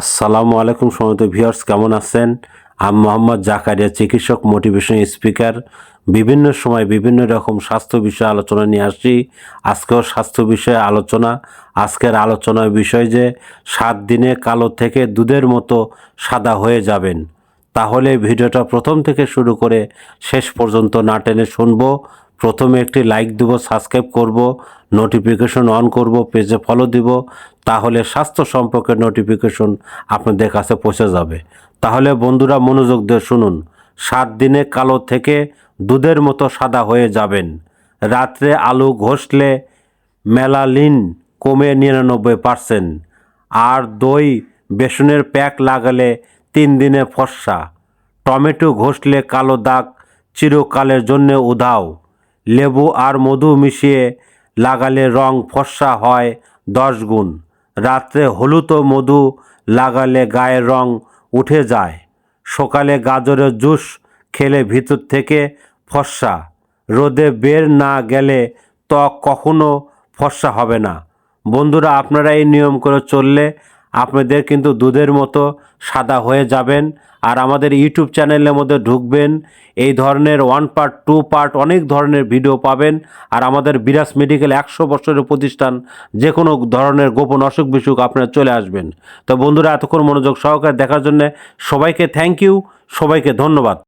আসসালামু আলাইকুম সমত ভিউয়ার্স, কেমন আছেন? আমি মোহাম্মদ জাকারিয়া, চিকিৎসক মোটিভেশন স্পিকার বিভিন্ন সময় বিভিন্ন রকম স্বাস্থ্য বিষয়ে আলোচনা নিয়ে আসি আজকেও স্বাস্থ্য বিষয়ে আলোচনা। আজকের আলোচনার বিষয় যে, সাত দিনে কালো থেকে দুধের মতো সাদা হয়ে যাবেন। তাহলে ভিডিওটা প্রথম থেকে শুরু করে শেষ পর্যন্ত না টেনে শুনব। প্রথমে একটি লাইক দেব, সাবস্ক্রাইব করব নোটিফিকেশন অন করব, পেজে ফলো দিব, তাহলে স্বাস্থ্য সম্পর্কে নোটিফিকেশন আপনাদের কাছে পৌঁছে যাবে। তাহলে বন্ধুরা মনোযোগ দিয়ে শুনুন, সাত দিনে কালো থেকে দুধের মতো সাদা হয়ে যাবেন। রাত্রে আলু ঘষলে মেলালিন কমে নিরানব্বই পার্সেন্ট আর দই বেসনের প্যাক লাগালে তিন দিনে ফর্সা। টমেটো ঘষলে কালো দাগ চিরকালের জন্য উধাও। লেবু আর মধু মিশিয়ে লাগালে রং ফর্সা হয় দশ গুণ। রাত্রে হলুদ ও মধু লাগালে গায়ের রং উঠে যায়। সকালে গাজরের জুস খেলে ভিতর থেকে ফর্সা। রোদে বের না গেলে ত্বক কখনো ফর্সা হবে না। বন্ধুরা, আপনারা এই নিয়ম করে চললে আপনাদের কিন্তু দুধের মতো সাদা হয়ে যাবেন আর আমাদের ইউটিউব চ্যানেলের মধ্যে ঢুকবেন। এই ধরনের ওয়ান পার্ট টু পার্ট অনেক ধরনের ভিডিও পাবেন। আর আমাদের বিরাজ মেডিকেল একশো বছরের প্রতিষ্ঠান যে কোনো ধরনের গোপন অসুখ বিসুখ আপনারা চলে আসবেন। তো বন্ধুরা, এতক্ষণ মনোযোগ সহকারে দেখার জন্য সবাইকে থ্যাংক ইউ সবাইকে ধন্যবাদ।